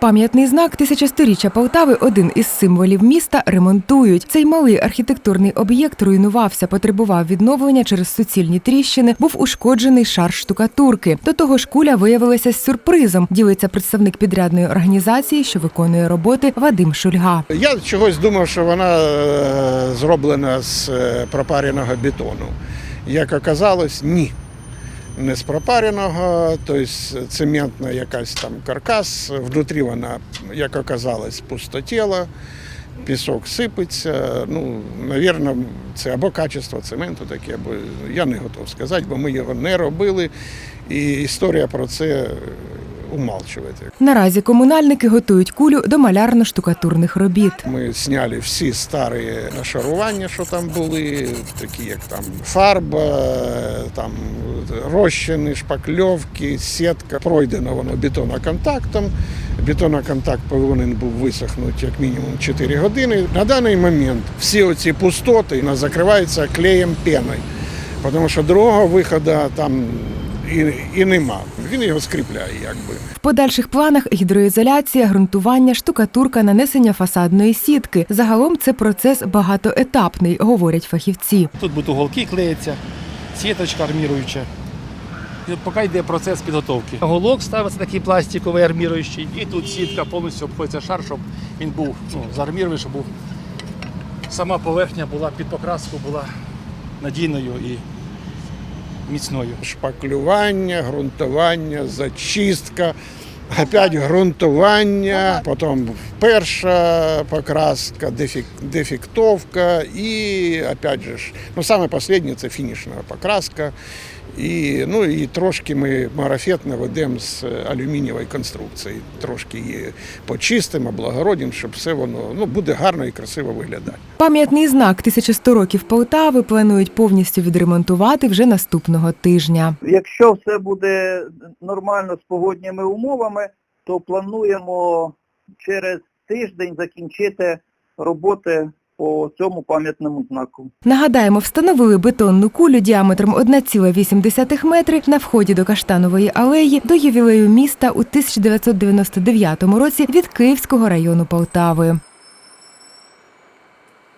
Пам'ятний знак тисячосторіччя Полтави, один із символів міста, ремонтують. Цей малий архітектурний об'єкт руйнувався, потребував відновлення через суцільні тріщини, був ушкоджений шар штукатурки. До того ж, куля виявилася з сюрпризом. Ділиться представник підрядної організації, що виконує роботи Вадим Шульга. Я чогось думав, що вона е, зроблена з е, пропареного бетону. Як оказалось, ні. Не з пропареного, тобто цементна якась там каркас, внутрі вона, як оказалось, пустотіла, пісок сипеться. Ну, навірно, це або качество цементу таке, або я не готов сказати, бо ми його не робили. І історія про це умалчувати. Наразі комунальники готують кулю до малярно-штукатурних робіт. Ми зняли всі старі нашарування, що там були, такі як там фарба, там розчини, шпакльовки, сітка. Пройдено воно бетоноконтактом. Бетоноконтакт повинен був висохнути як мінімум 4 години. На даний момент всі оці пустоти закриваються клеєм пеною, тому що другого виходу там і, і нема. Він його скріпляє, якби. В подальших планах гідроізоляція, ґрунтування, штукатурка, нанесення фасадної сітки. Загалом це процес багатоетапний, говорять фахівці. Тут будуть уголки клеїться, сіточка арміруюча. Поки йде процес підготовки. Голок ставиться такий пластиковий арміруючий, і тут сітка повністю обходиться шар, щоб він був ну, заармірований, щоб був сама поверхня була під покраску була надійною і міцною. шпаклювання, ґрунтування, зачистка, опять ґрунтування, потім перша покраска, дефектовка і опять же, ну саме останнє це фінішна покраска. І, ну, і трошки ми марафетно ведемо з алюмінієвої конструкції. Трошки її почистимо, облагородимо, щоб все воно ну, буде гарно і красиво виглядати. Пам'ятний знак 1100 років Полтави планують повністю відремонтувати вже наступного тижня. Якщо все буде нормально з погодніми умовами, то плануємо через тиждень закінчити роботи по цьому пам'ятному знаку. Нагадаємо, встановили бетонну кулю діаметром 1,8 метри на вході до Каштанової алеї до ювілею міста у 1999 році від Київського району Полтави.